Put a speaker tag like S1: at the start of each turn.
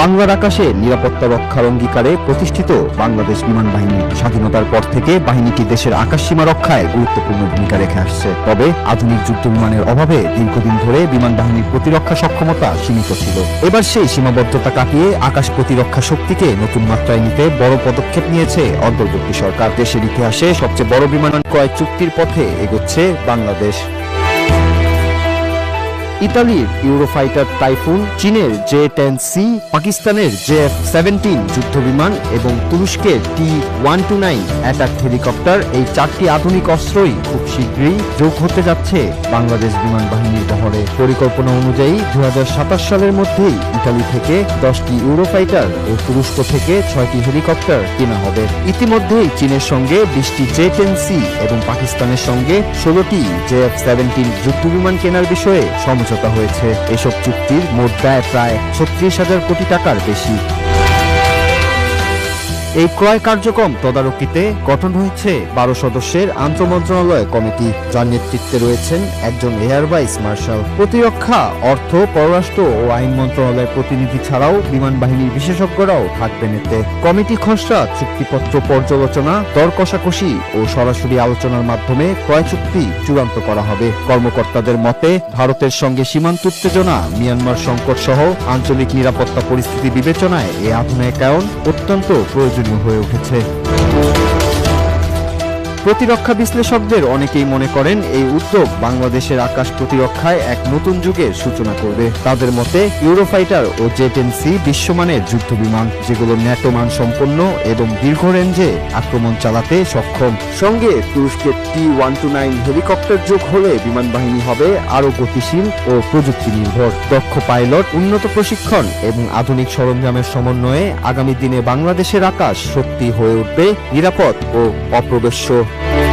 S1: বাংলার আকাশে নিরাপত্তা রক্ষার অঙ্গীকারে প্রতিষ্ঠিত বাংলাদেশ বিমান বাহিনী স্বাধীনতার পর থেকে বাহিনীটি দেশের আকাশ সীমা রক্ষায় গুরুত্বপূর্ণ ভূমিকা রেখে আসছে। তবে আধুনিক যুদ্ধ বিমানের অভাবে দীর্ঘদিন ধরে বিমান বাহিনীর প্রতিরক্ষা সক্ষমতা সীমিত ছিল। এবার সেই সীমাবদ্ধতা কাটিয়ে আকাশ প্রতিরক্ষা শক্তিকে নতুন মাত্রায় নিতে বড় পদক্ষেপ নিয়েছে অন্তর্বর্তী সরকার। দেশের ইতিহাসে সবচেয়ে বড় বিমান ক্রয় চুক্তির পথে এগোচ্ছে বাংলাদেশ। ইতালির ইউরোফাইটার টাইফুন, চীনের জে টেন সি, পাকিস্তানের জে এফ সেভেন্টিন যুদ্ধ বিমান এবং তুরস্কের T one two nine attack helicopter এই চারটি আধুনিক অস্ত্রই খুব শীঘ্রই যোগ হতে যাচ্ছে। বাংলাদেশ বিমান বাহিনীর বহরে পরিকল্পনা অনুযায়ী দু সালের মধ্যেই ইতালি থেকে দশটি ইউরোফাইটার ও তুরস্ক থেকে ছয়টি হেলিকপ্টার কেনা হবে। ইতিমধ্যেই চীনের সঙ্গে বিশটি জে টেন সি এবং পাকিস্তানের সঙ্গে ষোলোটি জে এফ সেভেন্টিন যুদ্ধ বিমান কেনার বিষয়ে সমঝোতা হয়েছে। এসব চুক্তির মোট ব্যয় প্রায় ছত্রিশ হাজার কোটি টাকার বেশি। এই ক্রয় কার্যক্রম তদারকিতে গঠন হয়েছে বারো সদস্যের আন্তঃমন্ত্রণালয় কমিটি, যার নেতৃত্বে রয়েছেন একজন এয়ার ভাইস মার্শাল। প্রতিরক্ষা, অর্থ, পররাষ্ট্র ও আইন মন্ত্রণালয়ের প্রতিনিধি ছাড়াও বিমান বাহিনীর বিশেষজ্ঞরাও থাকবেন এতে। কমিটি খসড়া, চুক্তিপত্র পর্যালোচনা দর কষাকষি ও সরাসরি আলোচনার মাধ্যমে ক্রয় চুক্তি চূড়ান্ত করা হবে। কর্মকর্তাদের মতে, ভারতের সঙ্গে সীমান্ত উত্তেজনা, মিয়ানমার সংকট সহ আঞ্চলিক নিরাপত্তা পরিস্থিতি বিবেচনায় এ আধুনিকায়ন অত্যন্ত প্রয়োজনীয় হয়ে উঠেছে। প্রতিরক্ষা বিশ্লেষকদের অনেকেই মনে করেন এই উদ্যোগ বাংলাদেশের আকাশ প্রতিরক্ষায় এক নতুন যুগের সূচনা করবে। তাদের মতে, ইউরোফাইটার ও জেটেনসি বিশ্বমানের যুদ্ধ বিমান যেগুলো ন্যাটো মান সম্পন্ন এবং দীর্ঘ রেঞ্জে আক্রমণ চালাতে সক্ষম। সঙ্গে তুরস্কের T one two nine helicopter যোগ হলে বিমান বাহিনী হবে আরও গতিশীল ও প্রযুক্তি নির্ভর দক্ষ পাইলট, উন্নত প্রশিক্ষণ এবং আধুনিক সরঞ্জামের সমন্বয়ে আগামী দিনে বাংলাদেশের আকাশ সত্যি হয়ে উঠবে, নিরাপদ ও অপ্রবেশ্য Bye.